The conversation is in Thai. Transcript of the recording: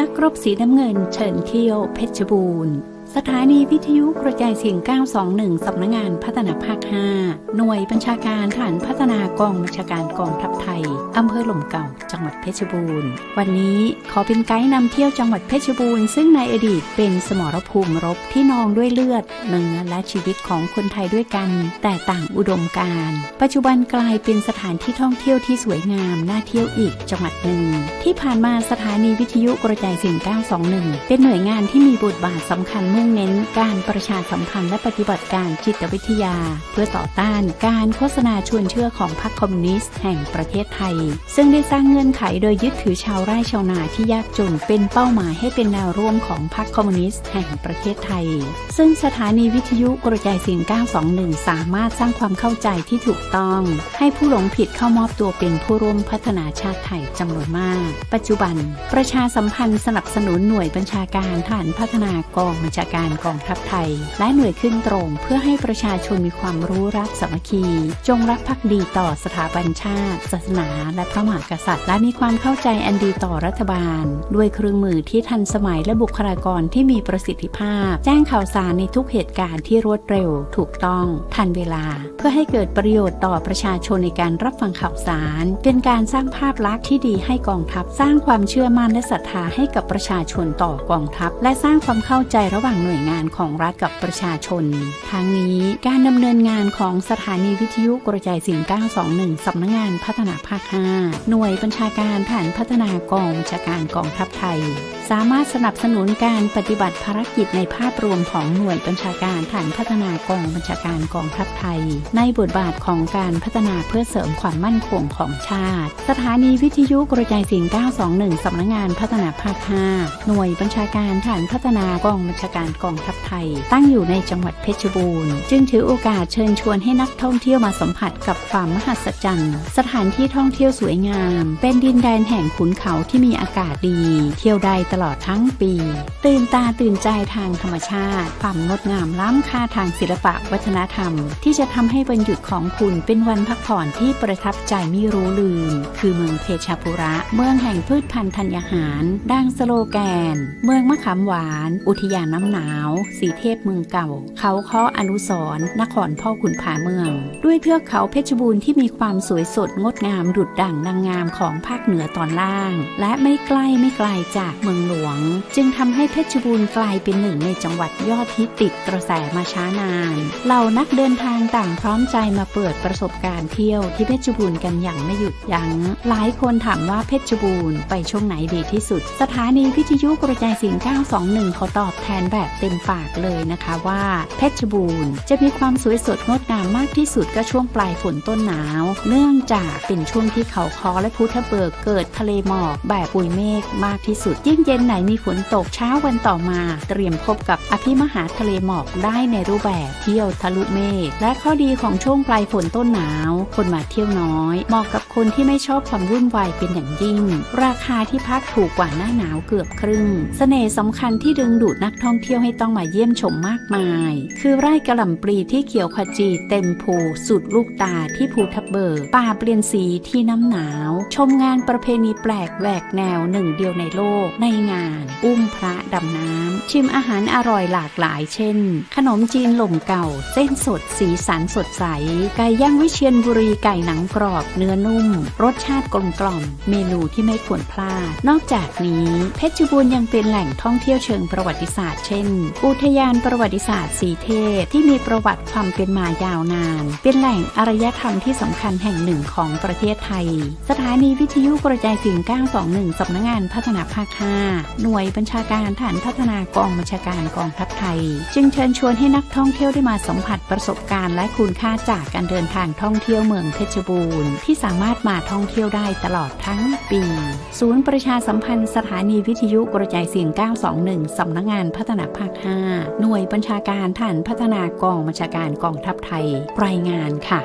นักรบสีน้ำเงินเชิญเที่ยวเพชรบูรณ์ สถานีวิทยุกระจายเสียง 921 สำนักงงานพัฒนาภาค 5 หน่วยบัญชาการฐานพัฒนากองบัญชาการกองทัพไทย อำเภอหล่มเก่า จังหวัดเพชรบูรณ์ วันนี้ขอเป็นไกด์นำเที่ยวจังหวัดเพชรบูรณ์ ซึ่งในอดีตเป็นสมรภูมิรบที่นองด้วยเลือด เนื้อและชีวิตของคนไทยด้วยกัน แต่ต่างอุดมการ ปัจจุบันกลายเป็นสถานที่ท่องเที่ยวที่สวยงาม น่าเที่ยวอีกจังหวัดหนึ่ง ที่ผ่านมาสถานีวิทยุกระจายเสียง 921 เป็นหน่วยงานที่มีบทบาทสำคัญมุ่งเน้นการประชาสัมพันธ์และปฏิบัติการจิตวิทยา เพื่อต่อต้านการโฆษณาชวนเชื่อของพรรคคอมมิวนิสต์แห่งประเทศไทย ซึ่งได้สร้างเงื่อนไขโดยยึดถือชาวไร่ชาวนาที่ยากจนเป็นเป้าหมายให้เป็นแนวร่วมของพรรคคอมมิวนิสต์แห่งประเทศไทย ซึ่งสถานีวิทยุกระจายเสียง 921 สามารถสร้างความเข้าใจที่ถูกต้อง ให้ผู้หลงผิดเข้ามอบตัวเป็นผู้ร่วมพัฒนาชาติไทยจำนวนมาก ปัจจุบัน ประชาสัมพันธ์สนับสนุนหน่วยบัญชาการฐานพัฒนากองบัญชาการกองทัพไทย และหน่วยขึ้นตรงเพื่อให้ประชาชนมีความรู้รักสามัคคี จงรักภักดีต่อสถาบันชาติ ศาสนา และพระมหากษัตริย์ และมีความเข้าใจอันดีต่อรัฐบาล ด้วยเครื่องมือที่ทันสมัยและบุคลากรที่มีประสิทธิภาพ แจ้งข่าวสารในทุกเหตุการณ์ที่รวดเร็ว ถูกต้อง ทันเวลา เพื่อให้เกิดประโยชน์ต่อประชาชนในการรับฟังข่าวสาร เป็นการสร้างภาพลักษณ์ที่ดีให้กองทัพ สร้างความเชื่อมั่นและศรัทธาให้กับประชาชนต่อกองทัพ และสร้างความเข้าใจระหว่างหน่วยงานของรัฐกับประชาชน ทั้งนี้การดำเนินงานของสถานีวิทยุกระจายเสียง 921 สำนักงงานพัฒนาภาค 5 หน่วยบัญชาการฐานพัฒนากองบัญชาการกองทัพไทย สามารถสนับสนุนการปฏิบัติภารกิจในภาพรวมของหน่วยบัญชาการฐานพัฒนากองบัญชาการกองทัพไทย ในบทบาทของการพัฒนาเพื่อเสริมความมั่นคงของชาติ สถานีวิทยุกระจายเสียง 921 สำนักงงานพัฒนาภาค 5 หน่วยบัญชาการฐานพัฒนากองบัญชาการการกองทัพไทย ตั้งอยู่ในจังหวัดเพชรบูรณ์ จึงถือโอกาสเชิญชวนให้นักท่องเที่ยวมาสัมผัสกับความมหัศจรรย์ สถานที่ท่องเที่ยวสวยงาม เป็นดินแดนแห่งขุนเขาที่มีอากาศดี เที่ยวได้ตลอดทั้งปี ตื่นตาตื่นใจทางธรรมชาติ ความงดงามล้ำค่าทางศิลปะวัฒนธรรม ที่จะทำให้วันหยุดของคุณเป็นวันพักผ่อนที่ประทับใจไม่รู้ลืม คือเมืองเพชรบุระ เมืองแห่งพืชพันธุ์ธัญญาหาร ดังสโลแกน เมืองมะขามหวาน อุทยานน้ำหนาว สีเทพเมืองเก่า เขาเคาะอนุสรณ์นครพ่อขุนผาเมือง ด้วยเทือกเขาเพชรบูรณ์ที่มีความสวยสดงดงามดุดดั่งนางงามของภาคเหนือตอนล่าง และไม่ใกล้ไม่ไกลจากเมืองหลวง จึงทำให้เพชรบูรณ์กลายเป็นหนึ่งในจังหวัดยอดฮิตติดกระแสมาช้านานเหล่านักเดินทางต่างพร้อมใจมาเปิดประสบการณ์เที่ยวที่เพชรบูรณ์กันอย่างไม่หยุดยัง้งหลายคนถามว่าเพชรบูรณ์ไปช่วงไหนดีที่สุด สถานีวิทยุกระจายเสียง921เขาตอบแทนแบบเต็มปากเลยนะคะว่าเพชรบูรณ์จะมีความสวยสดงดงามมากที่สุดก็ช่วงปลายฝนต้นหนาว เนื่องจากเป็นช่วงที่เขาคอและพุทธเบิกเกิดทะเลหมอกแบบปุยเมฆมากที่สุด ยิ่งเย็นไหนมีฝนตกเช้าวันต่อมา เตรียมพบกับอภิมหาทะเลหมอกได้ในรูปแบบเที่ยวทะลุเมฆและข้อดีของช่วงปลายฝนต้นหนาว คนมาเที่ยวน้อยเหมาะกับคนที่ไม่ชอบความวุ่นวายเป็นอย่างยิ่ง ราคาที่พักถูกกว่าหน้าหนาวเกือบครึ่งเสน่ห์สำคัญที่ดึงดูดนักท่องเที่ยวให้ต้องมาเยี่ยมชมมากมาย คือไร่กระหล่ำปลีที่เขียวขจีเต็มภูสุดลูกตาที่ภูทับเบิกป่าเปลี่ยนสีที่น้ำหนาว ชมงานประเพณีแปลกแหวกแนวหนึ่งเดียวในโลก ในงาน อุ้มพระดำน้ำ ชิมอาหารอร่อยหลากหลายเช่น ขนมจีนหล่มเก่า เส้นสดสีสันสดใส ไก่ย่างวิเชียนบุรีไก่หนังกรอบเนื้อนุ่ม รสชาติกลมกล่อม เมนูที่ไม่ควรพลาด นอกจากนี้ เพชรบูรณ์ยังเป็นแหล่งท่องเที่ยวเชิงประวัติศาสตร์เช่นอุทยานประวัติศาสตร์สีเทพที่มีประวัติความเป็นมายาวนาน เป็นแหล่งอารยธรรมที่สำคัญแห่งหนึ่งของประเทศไทย สถานีวิทยุกระจายเสียง921สำนักงานพัฒนาภาค 5 หน่วยบัญชาการฐานพัฒนากองบัญชาการกองทัพไทย จึงเชิญชวนให้นักท่องเที่ยวได้มาสัมผัสประสบการณ์และคุณค่าจากการเดินทางท่องเที่ยวเมืองเพชรบูรณ์ที่สามารถมาท่องเที่ยวได้ตลอดทั้งปี ศูนย์ประชาสัมพันธ์สถานีวิทยุกระจายเสียง 921 สำนักงานพัฒนาภาค 5 หน่วยบัญชาการฐานพัฒนากองบัญชาการกองทัพไทย รายงานค่ะ